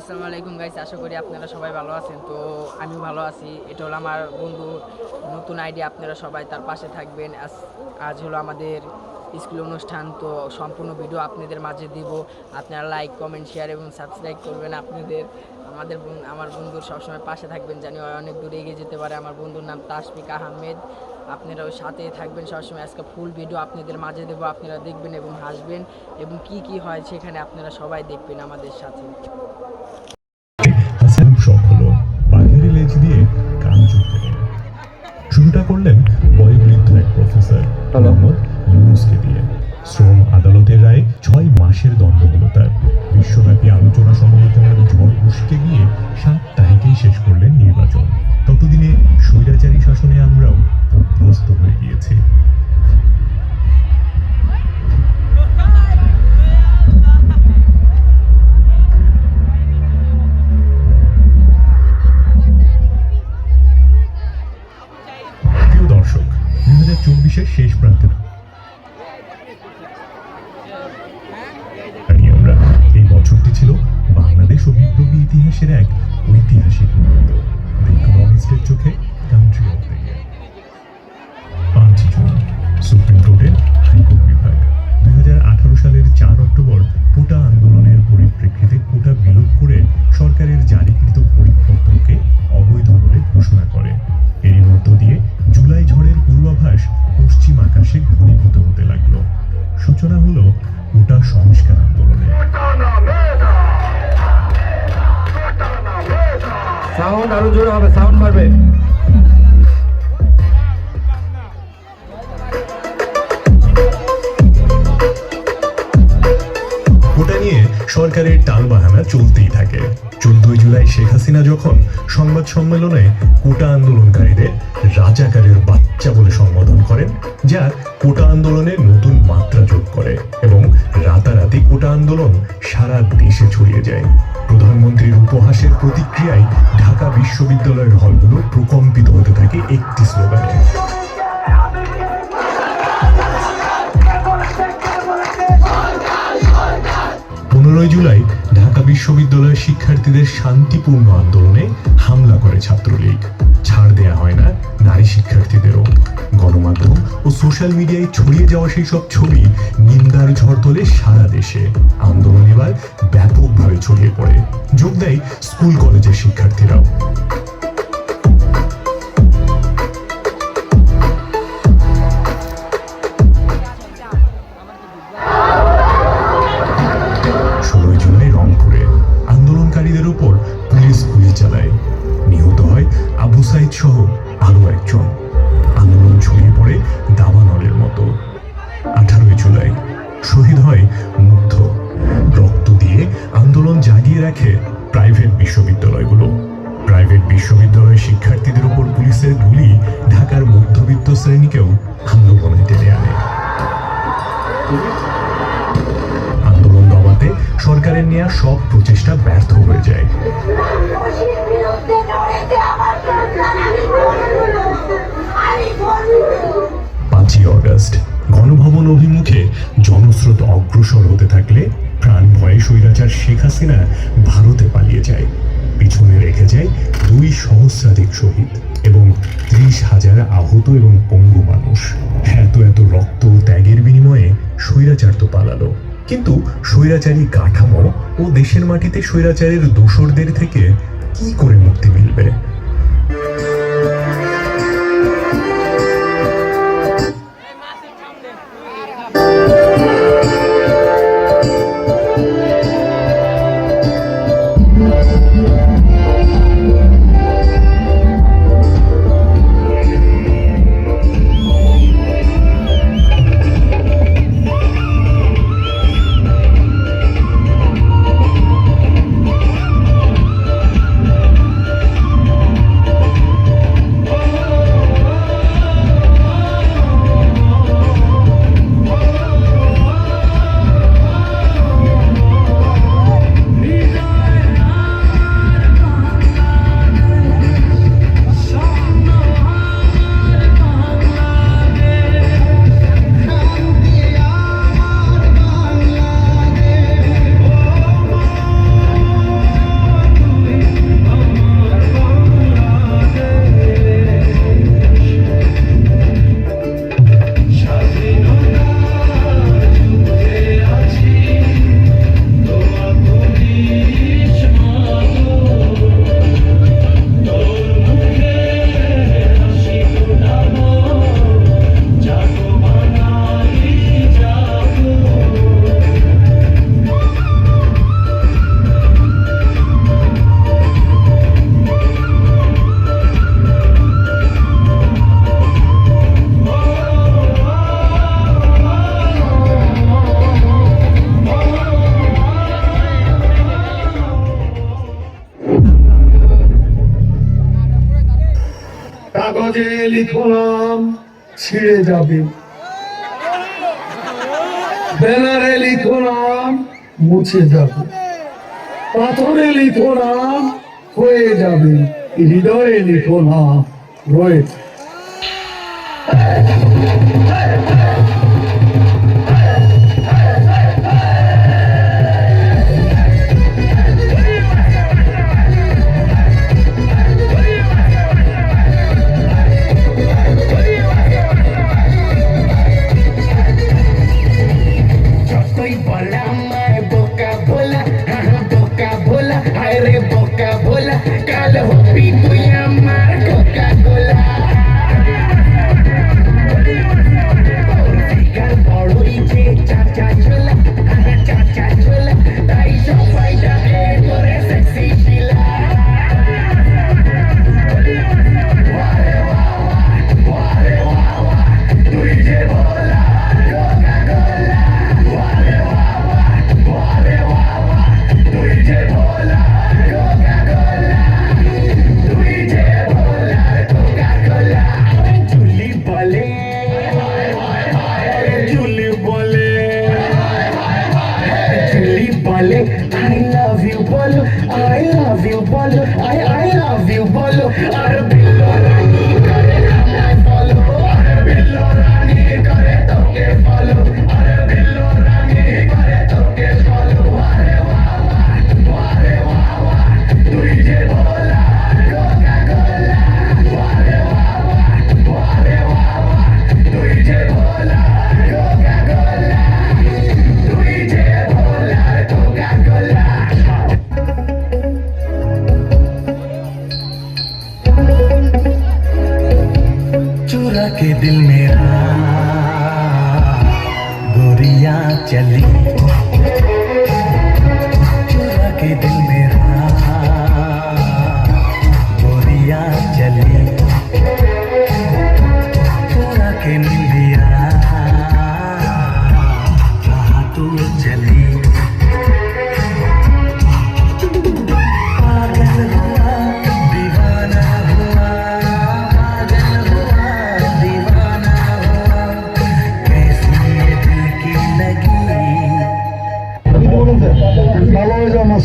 আসসালামু আলাইকুম গাইস আশা করি আপনারা সবাই ভালো আছেন। তো আমিও ভালো আছি। এটা হলো আমার বন্ধু, নতুন আইডিয়া আপনারা সবাই তার পাশে থাকবেন। আজ আজ হলো আমাদের স্কুল অনুষ্ঠান, তো সম্পূর্ণ ভিডিও আপনাদের মাঝে দিব। আপনারা লাইক কমেন্ট শেয়ার এবং সাবস্ক্রাইব করবেন আপনাদের। আমাদের আমার বন্ধুর সবসময় পাশে থাকবেন, জানি অনেক দূরে এগিয়ে যেতে পারে। আমার বন্ধুর নাম তাসফিক আহমেদ। আপনারা ওই সাথে থাকবেন সবসময়। আজকে ফুল ভিডিও আপনাদের মাঝে দেবো আপনারা দেখবেন এবং হাসবেন এবং কি কি হয় সেখানে আপনারা সবাই দেখবেন আমাদের সাথে। দিয়ে কান শুরুটা করলেন বয়োবৃদ্ধ এক প্রফেসর মোহাম্মদ ইউনুসকে দিয়ে। শ্রম আদালতের রায়ে ছয় মাসের দণ্ড হলো তার। অভ্যস্ত হয়ে গিয়েছি। দর্শক, দুই হাজার চব্বিশের শেষ প্রান্তে আমরা, এই বছরটি ছিল বাংলাদেশ ও বিপ্লবী ইতিহাসের এক ঐতিহাসিক মুহূর্ত। ইকোনমিস্টের চোখে সরকারের টালবাহানা চলতেই থাকে। চোদ্দই জুলাই শেখ হাসিনা যখন সংবাদ সম্মেলনে কোটা আন্দোলনকারীদের রাজাকারের বাচ্চা বলে সম্বোধন করেন যা কোটা আন্দোলনে নতুন মাত্রা যোগ করে এবং রাতারাতি কোটা আন্দোলন সারা দেশে ছড়িয়ে যায়। প্রধানমন্ত্রীর উপহাসের প্রতিক্রিয়ায় ঢাকা বিশ্ববিদ্যালয়ের হলগুলো প্রকম্পিত হতে থাকে একটি স্লোগানে। পনেরোই জুলাই ঢাকা বিশ্ববিদ্যালয়ের শিক্ষার্থীদের শান্তিপূর্ণ আন্দোলনে হামলা করে ছাত্রলীগ। ছাড় দেয়া হয় না নারী শিক্ষার্থীদেরও। গণমাধ্যম ও সোশ্যাল মিডিয়ায় ছড়িয়ে যাওয়া সেই সব ছবি নিন্দার ঝড় তোলে সারা দেশে। আন্দোলন এবার ব্যাপকভাবে ছড়িয়ে পড়ে। যোগ দেয় স্কুল কলেজের শিক্ষার্থীরাও। রাখে প্রাইভেট বিশ্ববিদ্যালয়গুলো। প্রাইভেট বিশ্ববিদ্যালয়ের শিক্ষার্থীদের উপর পুলিশের গুলি ঢাকার মধ্যবিত্ত শ্রেণীকেও আন্দোলনে টেনে আনে। আন্দোলন দমাতে সরকারের নেওয়া সব প্রচেষ্টা ব্যর্থ হয়ে যায়। পাঁচই অগস্ট গণভবন অভিমুখে জনস্রোত অগ্রসর হতে থাকলে প্রাণ ভয়ে স্বৈরাচার শেখ হাসিনা ভারতে পালিয়ে যায়। পিছনে রেখে যায় দুই সহস্রাধিক শহীদ এবং ত্রিশ হাজার আহত এবং পঙ্গু মানুষ। এত এত রক্ত ত্যাগের বিনিময়ে স্বৈরাচার তো পালালো। কিন্তু স্বৈরাচারী কাঠামো ও দেশের মাটিতে স্বৈরাচারের দোসরদের থেকে কি করে মুক্তি মিলবে? সমাজে লিখলাম, ছিঁড়ে যাবে। ব্যানারে লিখলাম, মুছে যাবে। পাথরে লিখলাম, হয়ে যাবে। হৃদয়ে লিখলাম রয়েছে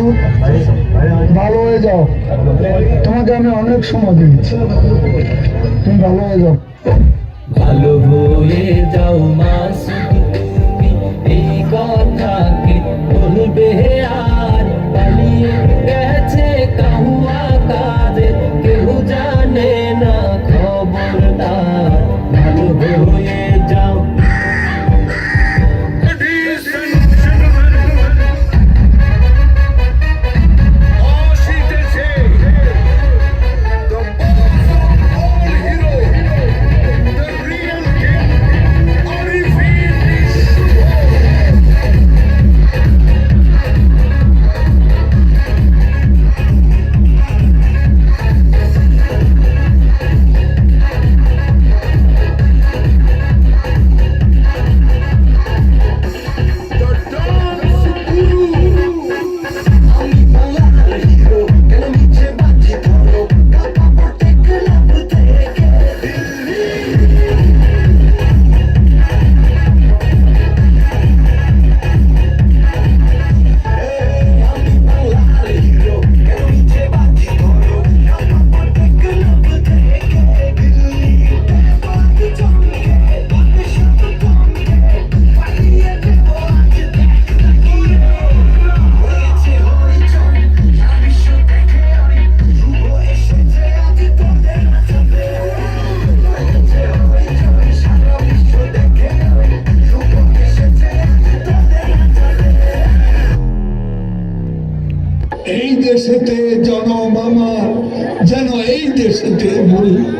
একটু ভালো হয়ে যাও। তোমাকে আমি অনেক সময় দিয়েছি। তুমি ভালো হয়ে যাও। ভালো হয়ে যাও মা। esse tempo.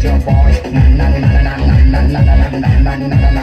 jump on it. Na na na na na na na na na na na na.